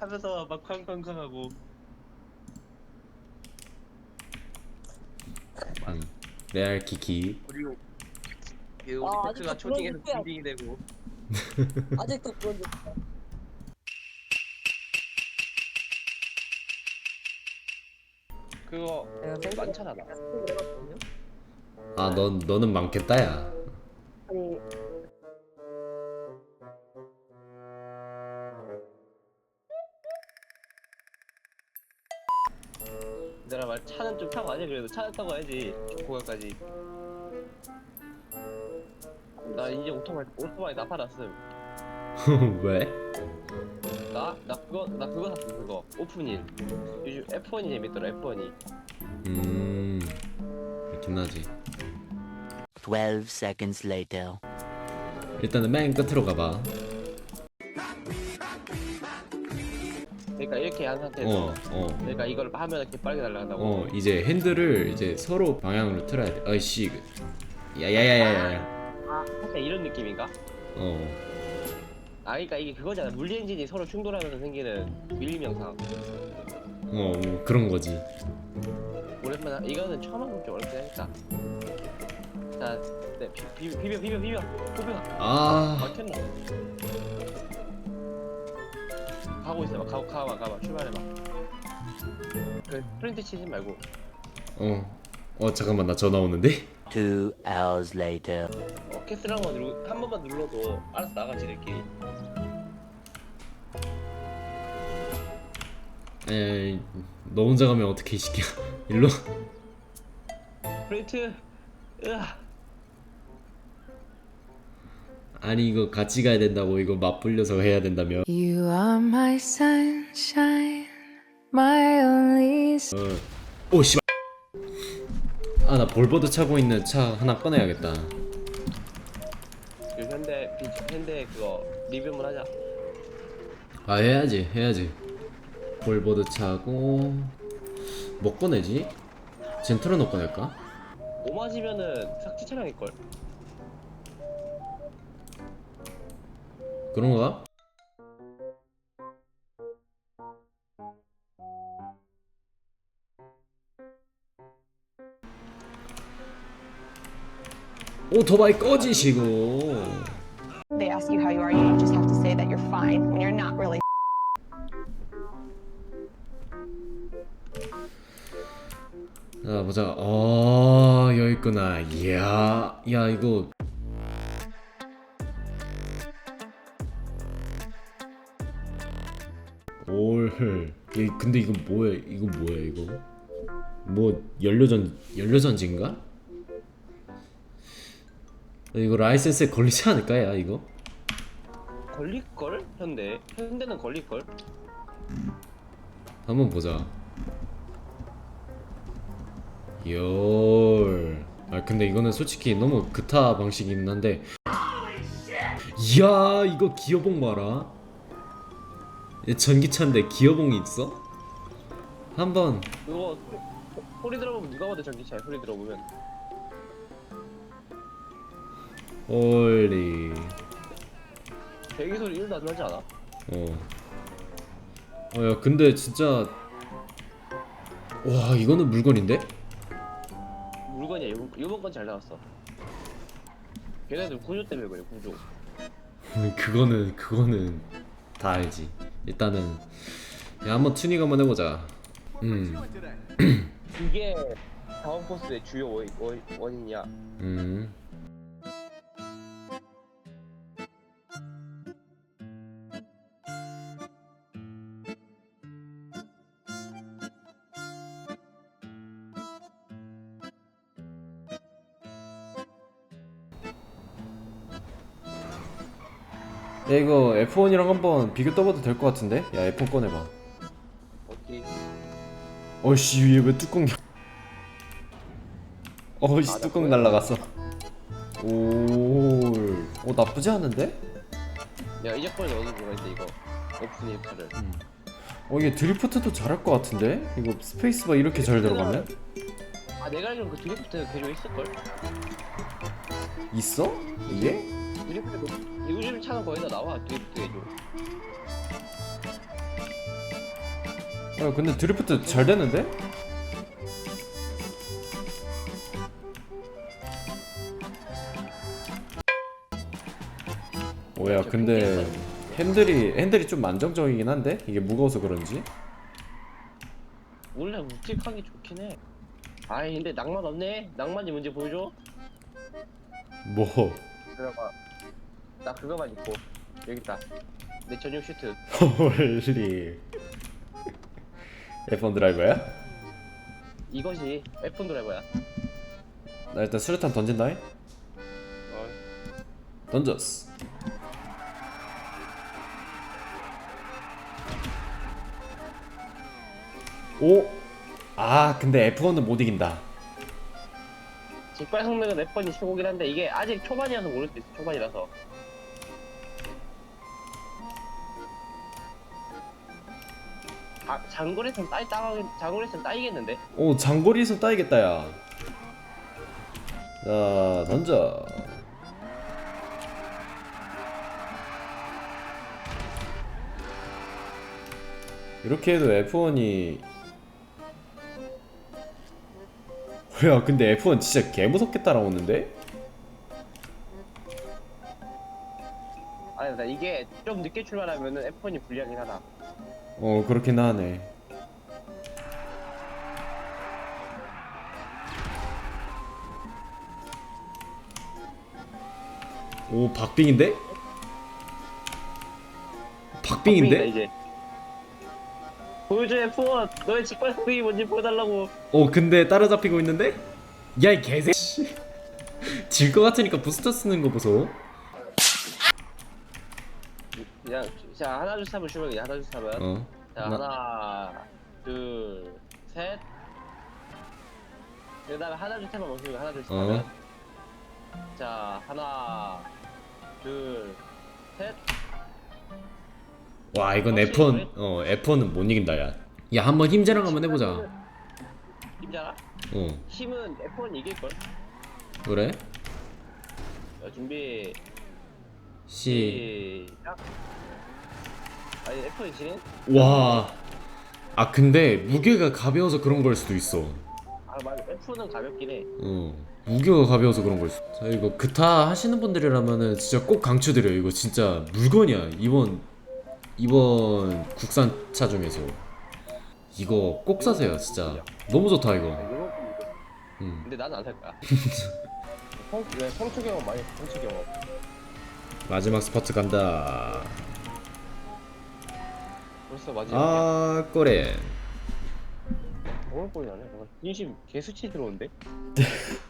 하면서 막 쾅쾅쾅하고 음. 레알 키키 그리고 그 아, 우리 테크가 아직도 초딩에서 그런 거야. 빈딩이 되고 아직도 그런 게 있어. 그거 내가 생각해- 많잖아 나. 그래가지고요. 아넌 너는 많겠다 야 내가 말 차는 좀 타고 가지 그래도 차는 타고 가야지. 좀 고가까지. 나 이제 오토바이 오토바이 나 팔았음. 왜? 나? 나 그거 나 그거 샀어 그거. 오픈일. 요즘 F1이 재밌더라 F1이. 음 그렇긴 하지. 12 seconds later. 일단은 맨 끝으로 가봐 이렇게 한 상태에서 어 어. 그러니까 이걸 하면 이렇게 빨리 날아간다고. 어 이제 핸들을 이제 서로 방향으로 틀어야 돼. 아이씨 야야야야야 아 살짝 이런 느낌인가? 어. 아 그러니까 이게 그거잖아. 물리 엔진이 서로 충돌하면서 생기는 밀림 영상 어, 뭐 그런 거지. 오랜만에 하- 이거는 처음 하면 좀 어렵긴 하겠다 자 네, 비, 비, 비벼 비벼 비벼. 비벼 아, 막혔나? 가고 있어. 봐 가, 가봐 가봐. 출발해봐. 그 프린트 치지 말고. 어, 어 잠깐만. 나 전화 오는데. Two hours later. 어, 캐스랑 거 누르 한 번만 눌러도 알아서 나가지 내끼리 에, 너 혼자 가면 어떻게 시켜? 일로. 프린트. 으아 아니 이거 같이 가야 된다고 이거 맞불려서 해야 된다며. You are my sunshine, my only s- 어, 오 씨발. 아나 볼보드 차고 있는 차 하나 꺼내야겠다. 그 현대 비, 현대 그거 리뷰 한번 하자 아 해야지 해야지. 볼보드 차고 뭐 꺼내지? 젠트로노 꺼낼까? 오마지면은 삭제 차량일 걸 그런가? 오토바이 꺼지시고 they ask you how you are, you just have to say that you're fine when you're not really. 자 보자 어 여기 있구나 이야 야 이거 올이 근데 이거 뭐야 이거 뭐야 이거 뭐 연료전 연료전지인가? 이거 라이센스에 걸리지 않을까 야 이거? 걸릴걸? 현대 현대는 걸릴걸? 한번 보자. 열. 아 근데 이거는 솔직히 너무 그타 방식이긴 한데. 이야 이거 기어봉 봐라. 얘 전기차인데 기어봉이 있어? 한번 그거 소- 소리 들어보면 누가 봐도 전기차야 소리 들어보면 홀리. 배기 소리 1도 안 나지 않아? 어. 어야 근데 진짜 와 이거는 물건인데? 물건이야 이번, 이번 건 잘 나왔어 걔네들 구조 때문에 그래 구조 그거는 그거는 다 알지. 일단은 야 한번 튜닝 한번 해보자. 음. 그게 다운포스의 주요 원, 원, 원인이야 음. 야 이거 F1이랑 한번 비교 떠봐도 될 것 같은데? 야 F1 꺼내봐 어디 어이씨 얘왜 뚜껑 어이씨 아, 나 뚜껑. 날라갔어 오, 오 나쁘지 않은데? 내가 얻은 거가 있는데 이거 오픈 1카를 어 이게 드리프트도 잘할 것 같은데? 이거 스페이스바 이렇게 잘 들어가면? 아 내가 알기로는 그 드리프트 개조 있을걸? 있어? 이게? 드리프트 요즘 차는 거의 다 나와 드리프트 개조 야 근데 드리프트 잘 되는데? 오야 근데 핸들이 핸들이 좀 안정적이긴 한데 이게 무거워서 그런지 원래 묵직하기 좋긴 해. 아이 근데 낭만 없네. 낭만이 문제 보여줘. 뭐 들어가. 나 그거만 입고 여기 있다. 내 전용 슈트. 홀리 F1 드라이버야? 이것이 F1 드라이버야. 나 일단 수류탄 던진다잉 어. 던졌어 오? 아 근데 F1은 못 이긴다 직발 성능은 F1이 최고긴 한데 이게 아직 초반이라서 모를 수 있어. 초반이라서. 아 장거리선 따이 따 장거리선 따이겠는데? 오 장거리에서 따이겠다 야 자 던져 이렇게 해도 F1이 야 근데 F1 진짜 개무섭게 따라오는데? 아니 나 이게 좀 늦게 출발하면은 F1이 불리하긴 하다. 어 그렇긴 하네 오 박빙인데? 박빙인데? 이제. 보여줘 F1 너의 직발 성능이 뭔지 보여달라고. 어 근데 따라잡히고 있는데? 야 이 개새 질것 같으니까 부스터 쓰는 거 보소 그냥 자 하나 둘셋 하면 쉬면 그냥 하나 둘셋 하면. 어자 하나. 하나 둘 셋. 그다음에 하나 둘 셋만 멈추고 하나 둘 셋 어. 하면. 자 하나 둘 셋. 와 이건 확실히 F1 어 F1은 못 이긴다 야 야 한번 힘자랑 한번 해보자 힘잖아? 어 힘은 F1 이길 걸. 그래? 자, 준비 시 시작. 아니 F1 진행? 와. 아 근데 무게가 가벼워서 그런 걸 수도 있어. 아 맞아 F1은 가볍긴 해. 어. 무게가 가벼워서 그런 걸 수. 자 이거 그타 하시는 분들이라면은 진짜 꼭 강추드려. 이거 진짜 물건이야. 이번 이번 국산 차 중에서 이거 꼭 사세요. 진짜 너무 좋다 이거. 이거 음. 근데 나는 안 살 거야. 성, 왜 성추 경험 많이 했어, 성추 경험. 마지막 스퍼트 간다. 벌써 마지막. 아 꼬레. 오늘 꼴이 나네. 인심 개수치 들어오는데?